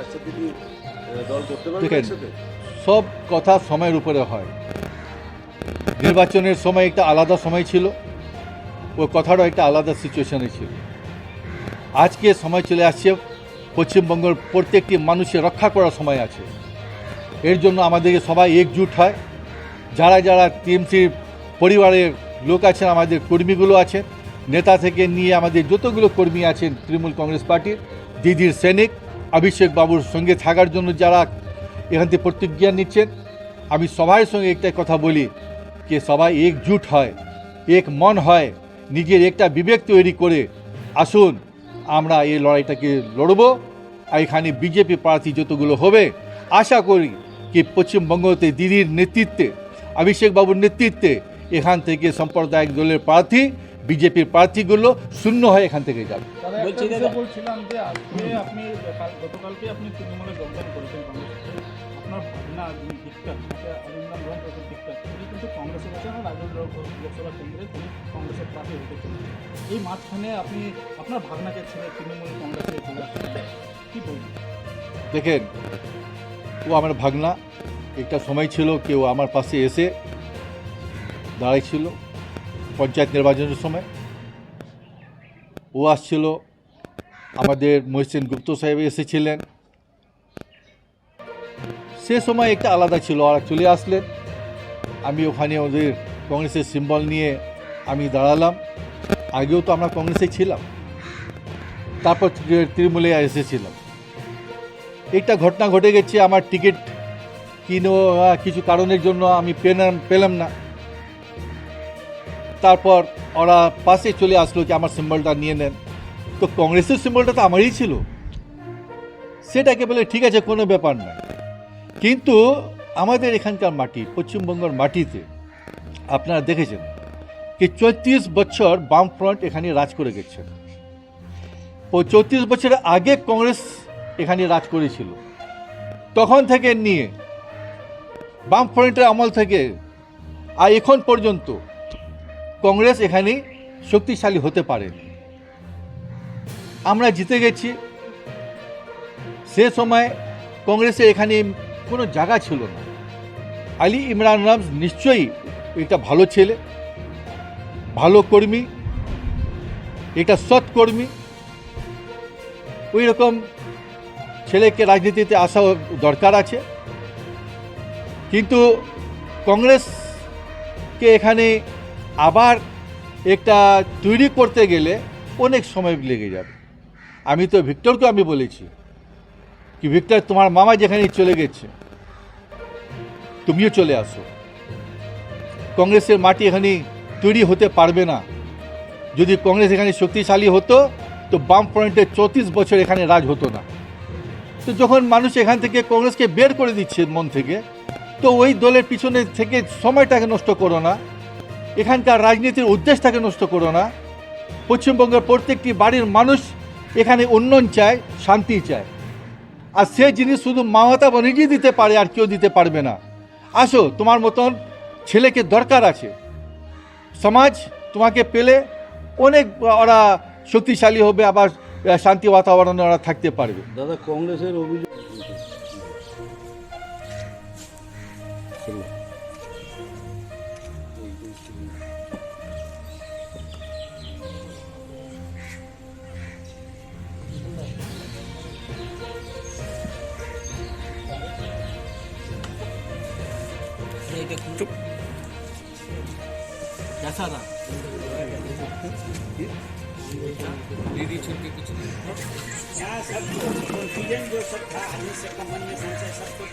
একসাথে কি দল করতে পারবে দেখেন। একসাথে? সব কথা সময়ের উপরে হয়। নির্বাচনের সময় একটা আলাদা সময় ছিল ওই কথাটাও একটা আলাদা সিচুয়েশনে ছিল। আজকে সময় চলে আসছে পশ্চিমবঙ্গের প্রত্যেকটি মানুষের রক্ষা করার সময় আছে। এর জন্য আমাদেরকে সবাই একজুট হয়। যারা যারা টিএমসির পরিবারের লোক আছেন আমাদের কর্মীগুলো আছেন নেতা থেকে নিয়ে আমাদের যতগুলো কর্মী আছেন তৃণমূল কংগ্রেস পার্টির দিদির সৈনিক অভিষেক বাবুর সঙ্গে থাকার জন্য যারা এখান থেকে প্রতিজ্ঞা নিচ্ছেন, আমি সবার সঙ্গে একটা কথা বলি যে সবাই একজুট হয়, এক মন হয়, নিজের একটা বিবেক তৈরি করে, আসুন আমরা এই লড়াইটাকে লড়ব। আর এখানে বিজেপি প্রার্থী যতগুলো হবে, আশা করি কি পশ্চিমবঙ্গতে দিদির নেতৃত্বে, অভিষেক বাবুর নেতৃত্বে এখান থেকে সাম্প্রদায়িক দলের প্রার্থী বিজেপির প্রার্থীগুলো শূন্য হয়ে এখান থেকে যাবে। বলছিলাম যে আজকে আপনি গতকালকে আপনি তৃণমূলে যোগদান করেছেন আপনার ভাগনা যিনি অরিন্দম রোহন প্রসাদ ভিক্টর তিনি কিন্তু কংগ্রেসে গেছেন আর রাজ্য লোকসভা কেন্দ্রে তিনি কংগ্রেসের প্রার্থী হতেছেন এই মাঝখানে আপনি আপনার ভাগনাকে ছেড়ে তৃণমূল কংগ্রেসে চলে বলবেন? দেখেন ও আমার ভাগনা। একটা সময় ছিল কেউ আমার পাশে এসে দাঁড়াইছিল। পঞ্চায়েত নির্বাচনের সময়। ও আসছিল, আমাদের মহসিন গুপ্ত সাহেব এসেছিলেন। সে সময় একটা আলাদা ছিল আর চলে আসলেন। আমি ওখানে ওদের কংগ্রেসের সিম্বল নিয়ে আমি দাঁড়ালাম। আগেও তো আমরা কংগ্রেসে ছিলাম। তারপর তৃণমূলে এসেছিলাম। একটা ঘটনা ঘটে গেছে, আমার টিকিট কিনো, কিছু কারণের জন্য আমি পেলাম পেলাম না। তারপর ওরা পাশে চলে আসলো যে আমার সিম্বলটা নিয়ে নেন। তো কংগ্রেসের সিম্বলটা তো আমারই ছিল। সেটাকে বলে, ঠিক আছে, কোনো ব্যাপার না। কিন্তু আমাদের এখানকার মাটি, পশ্চিমবঙ্গের মাটিতে আপনারা দেখেছেন কি চৌত্রিশ বছর বামফ্রন্ট এখানে রাজ করে গেছে। চৌত্রিশ বছরের আগে কংগ্রেস এখানে রাজ করেছিল। তখন থেকে নিয়ে বামফ্রন্টের আমল থেকে, আর এখন পর্যন্ত কংগ্রেস এখানে শক্তিশালী হতে পারে। আমরা জিতে গেছি। সে সময় কংগ্রেসে এখানে কোনো জায়গা ছিল না। আলী ইমরান রাম নিশ্চয়ই এটা ভালো ছেলে, ভালো কর্মী, এটা সৎ কর্মী। ওই রকম ছেলেকে রাজনীতিতে আসা দরকার আছে। কিন্তু কংগ্রেসকে এখানে আবার একটা তৈরি করতে গেলে অনেক সময় লেগে যাবে। আমি তো ভিক্টরকে আমি বলেছি কি, ভিক্টর, তোমার মামা যেখানে চলে গেছে, তুমিও চলে আসো। কংগ্রেসের মাটি এখানে তৈরি হতে পারবে না। যদি কংগ্রেস এখানে শক্তিশালী হতো, তো বাম ফ্রন্টে চৌত্রিশ বছর এখানে রাজ হতো না। তো যখন মানুষ এখান থেকে কংগ্রেসকে বের করে দিচ্ছে মন থেকে, তো ওই দলের পিছনে থেকে সময়টাকে নষ্ট করো না। এখানকার রাজনীতির উদ্দেশ্যটাকে নষ্ট করো না। পশ্চিমবঙ্গের প্রত্যেকটি বাড়ির মানুষ এখানে উন্নয়ন চায়, শান্তি চায়। আর সে জিনিস শুধু মমতা ব্যানার্জি দিতে পারে আর কেউ দিতে পারবে না। আসো, তোমার মতন ছেলেকে দরকার আছে। সমাজ তোমাকে পেলে অনেক ওরা শক্তিশালী হবে, আবার শান্তি বাতাবরণে ওরা থাকতে পারবে। দাদা, কংগ্রেসের অভিযোগ कैसा था? दीदी छोड़ के कुछ नहीं। यहाँ सब कॉन्फिडेंट जो सब था मन में संशय सब कुछ